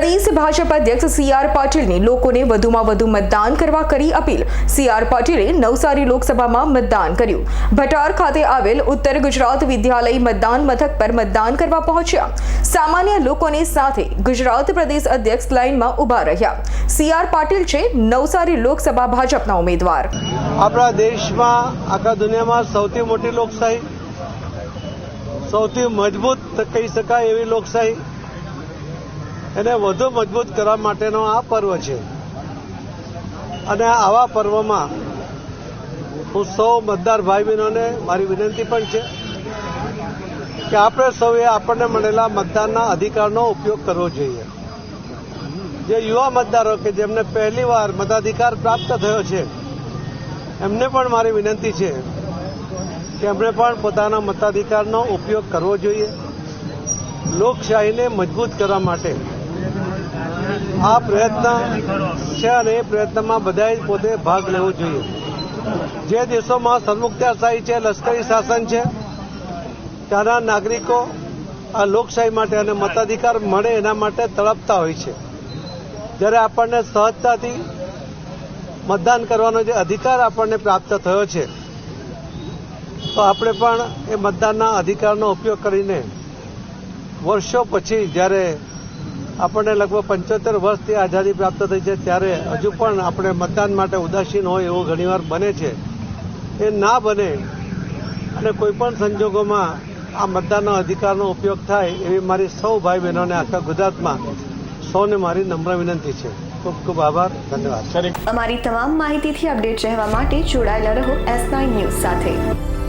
પ્રદેશ ભાજપ અધ્યક્ષ C R પાટીલની લોકોને વધુમાં વધુ મતદાન કરવા કરી અપીલ. સી આર પાટીલે નવસારી લોકસભામાં મતદાન કર્યું. ભટાર ખાતે આવેલ ઉત્તર ગુજરાત વિદ્યાલય મતદાન મથક પર મતદાન કરવા પહોંચ્યા. સામાન્ય લોકોની સાથે ગુજરાત પ્રદેશ અધ્યક્ષ લાઇનમાં ઊભા રહ્યા. સી આર પાટીલ છે નવસારી લોકસભા ભાજપના ઉમેદવાર. આપણા દેશમાં આખા દુનિયામાં સૌથી મોટી લોકશાહી, સૌથી મજબૂત કહી શકાય એવી લોકશાહી એને વધુ મજબૂત કરવા માટેનો આ પર્વ છે. અને આવા પર્વમાં હું સૌ મતદાર ભાઈ બહેનોને મારી વિનંતી પણ છે કે આપણે સૌએ આપણને મળેલા મતદાનના અધિકારનો ઉપયોગ કરવો જોઈએ. જે યુવા મતદારો કે જેમને પહેલીવાર મતાધિકાર પ્રાપ્ત થયો છે, એમને પણ મારી વિનંતી છે કે એમણે પણ પોતાના મતાધિકારનો ઉપયોગ કરવો જોઈએ. લોકશાહીને મજબૂત કરવા માટે આ પ્રયત્ન છે અને એ પ્રયત્નમાં બધાએ પોતે ભાગ લેવો જોઈએ. જે દેશોમાં સરમુખત્યારશાહી છે, લશ્કરી શાસન છે, ત્યાંના નાગરિકો આ લોકશાહી માટે અને મતાધિકાર મળે એના માટે તડપતા હોય છે. જ્યારે આપણને સહજતાથી મતદાન કરવાનો જે અધિકાર આપણને પ્રાપ્ત થયો છે, તો આપણે પણ એ મતદાનના અધિકારનો ઉપયોગ કરીને વર્ષો પછી જ્યારે આપણને લગભગ પંચોતેર વર્ષથી આઝાદી પ્રાપ્ત થઈ છે ત્યારે હજુ પણ આપણે મતદાન માટે ઉદાસીન હોય એવું ઘણીવાર બને છે. એ ના બને અને કોઈપણ સંજોગોમાં આ મતદાનનો અધિકારનો ઉપયોગ થાય એવી મારી સૌ ભાઈ બહેનોને આખા ગુજરાતમાં સૌને મારી નમ્ર વિનંતી છે. ખૂબ ખૂબ આભાર. ધન્યવાદ. અમારી તમામ માહિતીથી અપડેટ રહેવા માટે જોડાયેલા રહો એસ ન્યૂઝ સાથે.